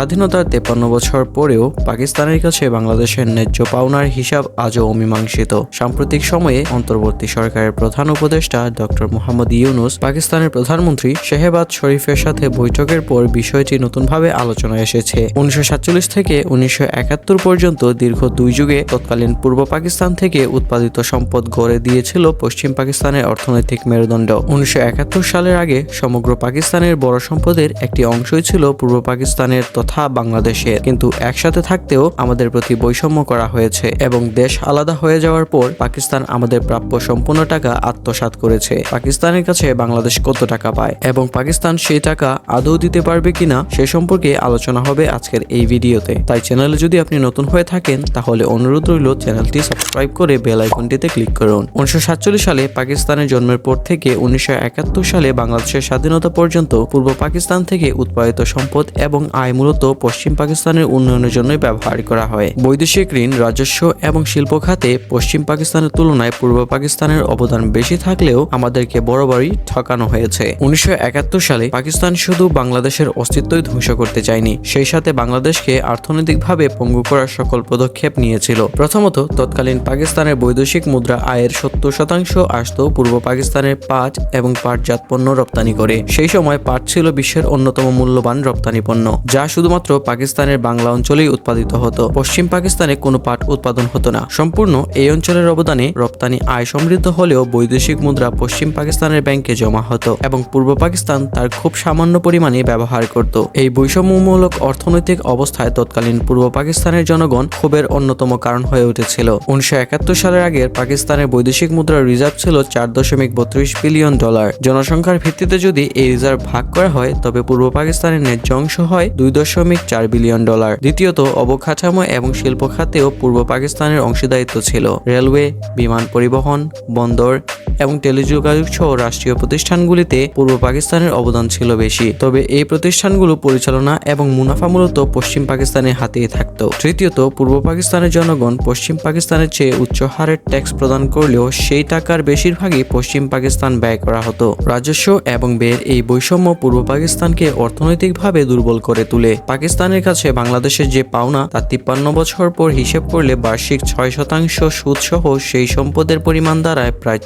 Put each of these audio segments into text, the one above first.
স্বাধীনতার তেপান্ন বছর পরেও পাকিস্তানের কাছে বাংলাদেশের ন্যায্য পাওনার হিসাব আজও অমীমাংসিত। সাম্প্রতিক সময়ে অন্তর্বর্তী সরকারের প্রধান উপদেষ্টা ডক্টর মোহাম্মদ ইউনুস পাকিস্তানের প্রধানমন্ত্রী শেহবাজ শরীফের সাথে বৈঠকের পর বিষয়টি নতুনভাবে আলোচনায় এসেছে। উনিশশো সাতচল্লিশ থেকে উনিশশো একাত্তর পর্যন্ত দীর্ঘ দুই যুগে তৎকালীন পূর্ব পাকিস্তান থেকে উৎপাদিত সম্পদ গড়ে দিয়েছিল পশ্চিম পাকিস্তানের অর্থনৈতিক মেরুদণ্ড। উনিশশো একাত্তর সালের আগে সমগ্র পাকিস্তানের বড় সম্পদের একটি অংশই ছিল পূর্ব পাকিস্তানের তথা বাংলাদেশের কিন্তু একসাথে থাকতেও আমাদের প্রতি বৈষম্য করা হয়েছে এবং দেশ আলাদা হয়ে যাওয়ার পর পাকিস্তান আমাদের প্রাপ্য সম্পূর্ণ টাকা আত্মসাৎ করেছে। পাকিস্তানের কাছে বাংলাদেশ কত টাকা পায় এবং পাকিস্তান সেই টাকা আদৌ দিতে পারবে কিনা সে সম্পর্কে আলোচনা হবে আজকের এই ভিডিওতে। তাই চ্যানেলে যদি আপনি নতুন হয়ে থাকেন, তাহলে অনুরোধ রইল চ্যানেলটি সাবস্ক্রাইব করে বেল আইকনটিতে ক্লিক করুন। উনিশশো সাতচল্লিশ সালে পাকিস্তানের জন্মের পর থেকে উনিশশো একাত্তর সালে বাংলাদেশের স্বাধীনতা পর্যন্ত পূর্ব পাকিস্তান থেকে উৎপাদিত সম্পদ এবং আয় মূলত পশ্চিম পাকিস্তানের উন্নয়নের জন্যই ব্যবহার করা হয়। বৈদেশিক ঋণ, রাজস্ব এবং শিল্প খাতে পশ্চিম পাকিস্তানের তুলনায় পূর্ব পাকিস্তানের অবদান বেশি থাকলেও আমাদেরকে বরাবরই ঠকানো হয়েছে। উনিশশো একাত্তর সালে পাকিস্তান শুধু বাংলাদেশের অস্তিত্বই ধ্বংস করতে চায়নি, সেই সাথে বাংলাদেশকে অর্থনৈতিকভাবে পঙ্গু করার সকল পদক্ষেপ নিয়েছিল। প্রথমত, তৎকালীন পাকিস্তানের বৈদেশিক মুদ্রা আয়ের সত্তর শতাংশ আসত পূর্ব পাকিস্তানের পাট এবং পাটজাত পণ্য রপ্তানি করে। সেই সময় পাট ছিল বিশ্বের অন্যতম মূল্যবান রপ্তানি পণ্য, যা শুধুমাত্র পাকিস্তানের বাংলা অঞ্চলেই উৎপাদিত হতো। পশ্চিম পাকিস্তানে কোনো পাট উৎপাদন হতো না। সম্পূর্ণ এই অঞ্চলের অবদানে রপ্তানি আয় সমৃদ্ধ হলেও বৈদেশিক মুদ্রা পশ্চিম পাকিস্তানের ব্যাংকে জমা হতো এবং পূর্ব পাকিস্তান তার খুব সামান্য পরিমাণে ব্যবহার করত। এই বৈষম্যমূলক অর্থনৈতিক অবস্থায় তৎকালীন পূর্ব পাকিস্তানের জনগণ ক্ষোভের অন্যতম কারণ হয়ে উঠেছিল। উনিশশো একাত্তর সালের আগের পাকিস্তানের বৈদেশিক মুদ্রার রিজার্ভ ছিল চার দশমিক বত্রিশ বিলিয়ন ডলার। জনসংখ্যার ভিত্তিতে যদি এই রিজার্ভ ভাগ করা হয়, তবে পূর্ব পাকিস্তানের ন্যায্য অংশ হয় দুই দশমিক চার বিলিয়ন ডলার। দ্বিতীয়ত, অবকাঠামো এবং শিল্প খাতেও পূর্ব পাকিস্তানের অংশীদারিত্ব ছিল। রেলওয়ে, বিমান পরিবহন, বন্দর এবং টেলিযোগাযোগ সহ রাষ্ট্রীয় প্রতিষ্ঠানগুলিতে পূর্ব পাকিস্তানের অবদান ছিল বেশি। তবে এই প্রতিষ্ঠানগুলো পরিচালনা এবং মুনাফা মূলত পশ্চিম পাকিস্তানের হাতেই থাকত। তৃতীয়ত, পূর্ব পাকিস্তানের জনগণ পশ্চিম পাকিস্তানের চেয়ে উচ্চ হারের ট্যাক্স প্রদান করলেও সেই টাকার বেশিরভাগই পশ্চিম পাকিস্তান ব্যয় করা হতো। রাজস্ব এবং ব্যয়ের এই বৈষম্য পূর্ব পাকিস্তানকে অর্থনৈতিকভাবে দুর্বল করে তুলে। পাকিস্তানের কাছে বাংলাদেশের যে পাওনা, তা তিপ্পান্ন বছর পর হিসেব করলে বার্ষিক ছয় শতাংশ সুদ সহ সেই সম্পদের পরিমাণ দাঁড়ায় প্রায়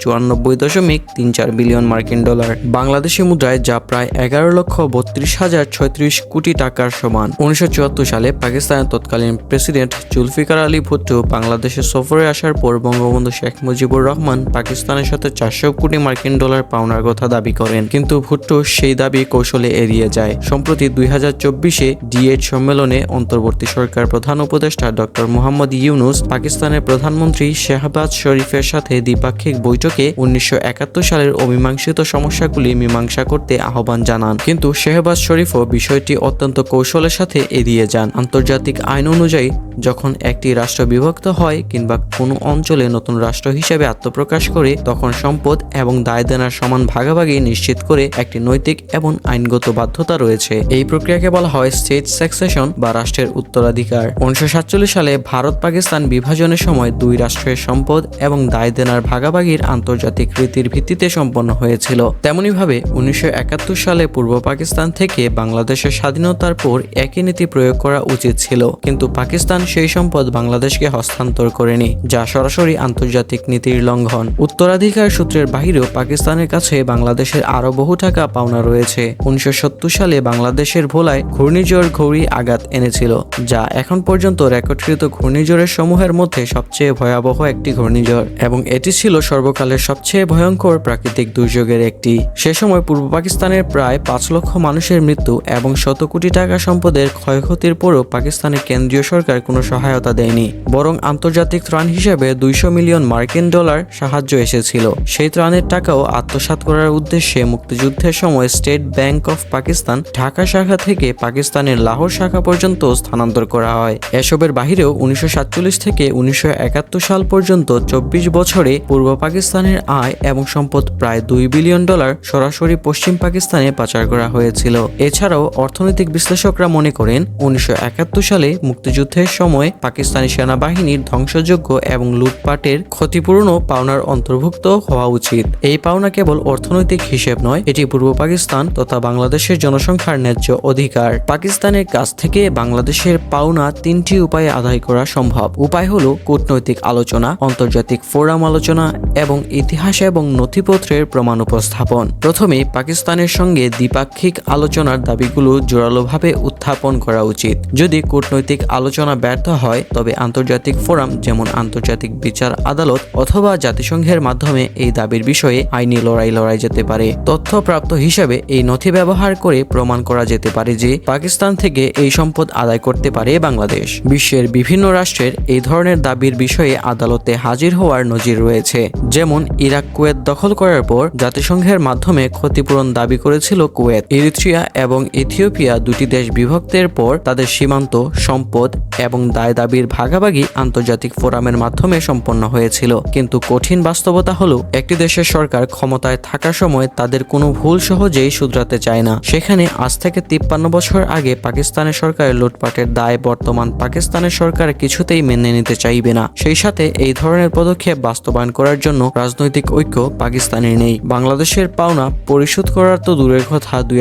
চুয়ান্নব্বই দশমিক তিন চার বিলিয়ন মার্কিন ডলার। বাংলাদেশি মুদ্রায় যা প্রায় এগারো লক্ষ বত্রিশ হাজার ছয়ত্রিশ কোটি টাকার সমান। উনিশশো চুয়াত্তর সালে পাকিস্তানের তৎকালীন প্রেসিডেন্ট জুলফিকার আলী ভুট্টো বাংলাদেশে সফরে আসার পর বঙ্গবন্ধু শেখ মুজিবুর রহমান পাকিস্তানের সাথে চারশো কোটি মার্কিন ডলার পাওনার কথা দাবি করেন। কিন্তু ভুট্টো সেই দাবি কৌশলে এড়িয়ে যায়। সম্প্রতি দুই হাজার চব্বিশে ডিএড সম্মেলনে অন্তর্বর্তী সরকার প্রধান উপদেষ্টা ডক্টর মোহাম্মদ ইউনুস পাকিস্তানের প্রধানমন্ত্রী শেহবাজ শরীফের সাথে দ্বিপাক্ষিক বৈঠকে উনিশশো একাত্তর সালের অমীমাংসিত সমস্যাগুলি মীমাংসা করতে আহ্বান জানান। কিন্তু শেহবাজ শরীফও বিষয়টি অত্যন্ত কৌশলের সাথে এড়িয়ে যান। আন্তর্জাতিক আইন অনুযায়ী, যখন একটি রাষ্ট্র বিভক্ত হয় কিংবা কোনো অঞ্চলে নতুন রাষ্ট্র হিসেবে আত্মপ্রকাশ করে, তখন সম্পদ এবং দায় দেনার সমান ভাগাভাগি নিশ্চিত করে একটি নৈতিক এবং আইনগত বাধ্যতা রয়েছে। এই প্রক্রিয়াকে বলা হয় স্টেট সাকসেশন বা রাষ্ট্রের উত্তরাধিকার। উনিশশো সাতচল্লিশ সালে ভারত পাকিস্তান বিভাজনের সময় দুই রাষ্ট্রের সম্পদ এবং দায় দেনার ভাগাভাগির আন্তর্জাতিক রীতির ভিত্তিতে সম্পন্ন হয়েছিল। তেমনিভাবে উনিশশো সালে পূর্ব পাকিস্তান থেকে বাংলাদেশের স্বাধীনতার পর একই নীতি প্রয়োগ করা উচিত ছিল। কিন্তু পাকিস্তান সেই সম্পদ বাংলাদেশকে হস্তান্তর করেনি, যা সরাসরি আন্তর্জাতিক নীতির লঙ্ঘন। উত্তরাধিকার সূত্রের বাহিরেও পাকিস্তানের কাছে বাংলাদেশের আরও বহু টাকা পাওনা রয়েছে। উনিশশো সত্তর সালে বাংলাদেশের ভোলায় ঘূর্ণিঝড় ঘৌরি আঘাত এনেছিল, যা এখন পর্যন্ত রেকর্ডকৃত ঘূর্ণিঝড়ের সমূহের মধ্যে সবচেয়ে ভয়াবহ একটি ঘূর্ণিঝড়। এবং এটি ছিল সর্বকালের সবচেয়ে ভয়ঙ্কর প্রাকৃতিক দুর্যোগের একটি। সে সময় পূর্ব পাকিস্তানের প্রায় পাঁচ লক্ষ মানুষের মৃত্যু এবং শত কোটি টাকা সম্পদের ক্ষয়ক্ষতির পরও পাকিস্তানের কেন্দ্রীয় সরকার কোনো সহায়তা দেয়নি। বরং আন্তর্জাতিক ত্রাণ হিসেবে দুইশো মিলিয়ন মার্কিন ডলার সাহায্য এসেছিল। সেই ত্রাণের টাকাও আত্মসাৎ করার উদ্দেশ্যে মুক্তিযুদ্ধের সময় State Bank of Pakistan Dhaka শাখা থেকে পাকিস্তানের লাহোর শাখা পর্যন্ত স্থানান্তর করা হয়। এসবের বাহিরেও উনিশশো সাতচল্লিশ থেকে উনিশশো একাত্তর সাল পর্যন্ত চব্বিশ বছরে পূর্ব পাকিস্তানের আয় এবং সম্পদ প্রায় দুই বিলিয়ন ডলার সরাসরি পশ্চিম পাকিস্তানে পাচার করা হয়েছিল। এছাড়াও অর্থনৈতিক বিশ্লেষকরা মনে করেন, উনিশশো একাত্তর সালে মুক্তিযুদ্ধের সময় পাকিস্তানি সেনাবাহিনীর ধ্বংসযোগ্য এবং লুটপাটের ক্ষতিপূরণও পাওনার অন্তর্ভুক্ত হওয়া উচিত। এই পাওনা কেবল অর্থনৈতিক হিসেব নয়, এটি পূর্ব পাকিস্তান তথা বাংলাদেশের জনসংখ্যার ন্যায্য অধিকার। পাকিস্তানের কাছ থেকে বাংলাদেশের পাওনা তিনটি উপায়ে আদায় করা সম্ভব। উপায় হলো কূটনৈতিক আলোচনা, আন্তর্জাতিক ফোরাম আলোচনা এবং ইতিহাস এবং নথিপত্রের প্রমাণ উপস্থাপন। প্রথমে পাকিস্তানের সঙ্গে দ্বিপাক্ষিক আলোচনার দাবিগুলো জোরালোভাবে উত্থাপন করা উচিত। যদি কূটনৈতিক আলোচনা ব্যর্থ হয়, তবে আন্তর্জাতিক ফোরাম, যেমন আন্তর্জাতিক বিচার আদালত অথবা জাতিসংঘের মাধ্যমে এই দাবির বিষয়ে আইনি লড়াই লড়াই যেতে পারে। তথ্য প্রাপ্ত হিসাবে এই নথি ব্যবহার করে প্রমাণ করা যেতে পারে যে পাকিস্তান থেকে এই সম্পদ আদায় করতে পারে বাংলাদেশ। বিশ্বের বিভিন্ন রাষ্ট্রের এই ধরনের দাবির বিষয়ে আদালতে হাজির হওয়ার নজির রয়েছে, যেমন ইরাক, কুয়েত দখল করার পর জাতিসংঘের মাধ্যমে ক্ষতিপূরণ দাবি করেছিল কুয়েত। ইরিত্রিয়া এবং ইথিওপিয়া দুটি দেশ বিভক্তের পর তাদের সীমান্ত, সম্পদ এবং দায় দাবির ভাগাভাগি আন্তর্জাতিক ফোরামের মাধ্যমে সম্পন্ন হয়েছিল। কিন্তু কঠিন বাস্তবতা হলো, একটি দেশের সরকার ক্ষমতায় থাকার সময় তাদের কোনো ভুল সহজেই শুধরাতে চায় না। সেখানে আজ থেকে তিপ্পান্ন বছর আগে পাকিস্তানের সরকারের লুটপাটের দায় বর্তমান পাকিস্তানের সরকার কিছুতেই মেনে নিতে চাইবে না। সেই সাথে এই ধরনের পদক্ষেপ বাস্তবায়ন করার জন্য রাজনৈতিক ঐক্য পাকিস্তানের নেই। বাংলাদেশের পাওনা পরিশোধ করার তো দূরের কথা। দুই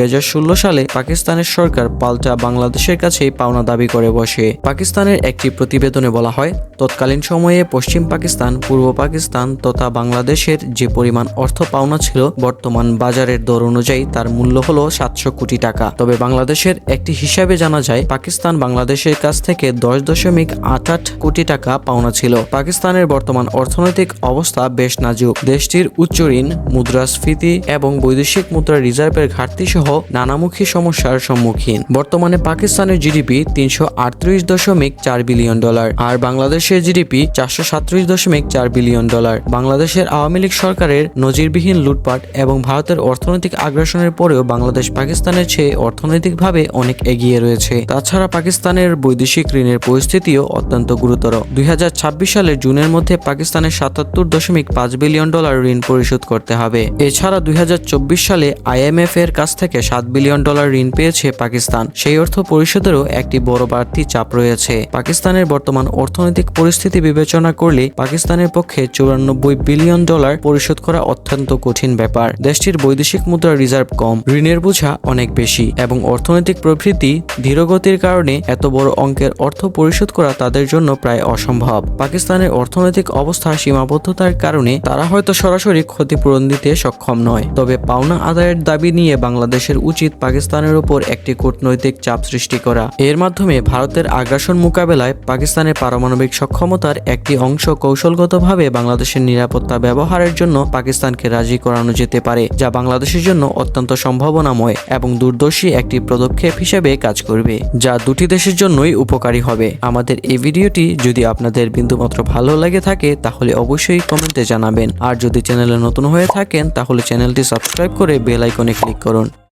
সালে পাকিস্তানের সরকার পাল্টা বাংলাদেশের কাছেই পাওনা দাবি করে বসে। পাকিস্তানের একটি প্রতিবেদনে বলা হয়, তৎকালীন সময়ে পশ্চিম পাকিস্তান, পূর্ব পাকিস্তান তথা বাংলাদেশের যে পরিমাণ অর্থ পাওনা ছিল, বর্তমান বাজারের দর অনুযায়ী তার মূল্য হল সাতশো কোটি টাকা। তবে বাংলাদেশের একটি হিসাবে জানা যায়, পাকিস্তান বাংলাদেশের কাছ থেকে দশ দশমিক আট আট কোটি টাকা পাওনা ছিল। পাকিস্তানের বর্তমান অর্থনৈতিক অবস্থা বেশ নাজুক। দেশটির উচ্চ ঋণ, মুদ্রাস্ফীতি এবং বৈদেশিক মুদ্রা রিজার্ভের ঘাটতি সহ নানামুখী সমস্যার সম্মুখীন। বর্তমানে পাকিস্তানের জিডিপি তিনশো আটত্রিশ দশমিক চার বিলিয়ন ডলার আর বাংলাদেশের জিডিপি চারশো সাতত্রিশ দশমিক চার বিলিয়ন ডলার। বাংলাদেশের আওয়ামী লীগ সরকারের নজিরবিহীন লুটপাট এবং ভারতের অর্থনৈতিক আগ্রাসনের পরেও বাংলাদেশ পাকিস্তানের চেয়ে অর্থনৈতিকভাবে অনেক এগিয়ে রয়েছে। তাছাড়া পাকিস্তানের বৈদেশিক ঋণের পরিস্থিতিও অত্যন্ত গুরুতর। দুই হাজার ছাব্বিশ সালের জুনের মধ্যে পাকিস্তানের সাতাত্তর দশমিক পাঁচ বিলিয়ন ডলার ঋণ পরিশোধ করতে হবে। এছাড়া দুই হাজার চব্বিশ সালে আইএমএফ এর কাছ থেকে সাত বিলিয়ন ডলার ঋণ পেয়েছে পাকিস্তান। সেই অর্থ পরিশোধেরও একটি বড় বাড়তি চাপ রয়েছে। পাকিস্তানের বর্তমান অর্থনৈতিক পরিস্থিতি বিবেচনা করলে পাকিস্তানের পক্ষে চুরানব্বই বিলিয়ন ডলার পরিশোধ করা অত্যন্ত কঠিন ব্যাপার। দেশটির বৈদেশিক মুদ্রা রিজার্ভ কম, ঋণের বোঝা অনেক বেশি এবং অর্থনৈতিক প্রবৃদ্ধি ধীরগতির কারণে এত বড় অঙ্কের অর্থ পরিশোধ করা তাদের জন্য প্রায় অসম্ভব। পাকিস্তানের অর্থনৈতিক অবস্থা সীমাবদ্ধতার কারণে তারা হয়তো সরাসরি ক্ষতিপূরণ দিতে সক্ষম নয়। তবে পাওনা আদায়ের দাবি নিয়ে বাংলাদেশের উচিত পাকিস্তানের উপর একটি কূটনৈতিক চাপ সৃষ্টি করা। এর মাধ্যমে ভারতের আগ্রাসন মোকাবেলায় পাকিস্তানের পারমাণবিক সক্ষমতার একটি অংশ কৌশলগতভাবে বাংলাদেশের নিরাপত্তা ব্যবহারের জন্য পাকিস্তানকে রাজি করানো যেতে পারে, যা বাংলাদেশের জন্য অত্যন্ত সম্ভাবনাময় এবং দূরদর্শী একটি পদক্ষেপ হিসেবে কাজ করবে, যা দুটি দেশের জন্যই উপকারী হবে। আমাদের এই ভিডিওটি যদি আপনাদের বিন্দুমাত্র ভালো লাগে থাকে, তাহলে অবশ্যই কমেন্টে জানাবেন। আর যদি চ্যানেলে নতুন হয়ে থাকেন তাহলে চ্যানেলটি সাবস্ক্রাইব করে বেল আইকনে ক্লিক করুন।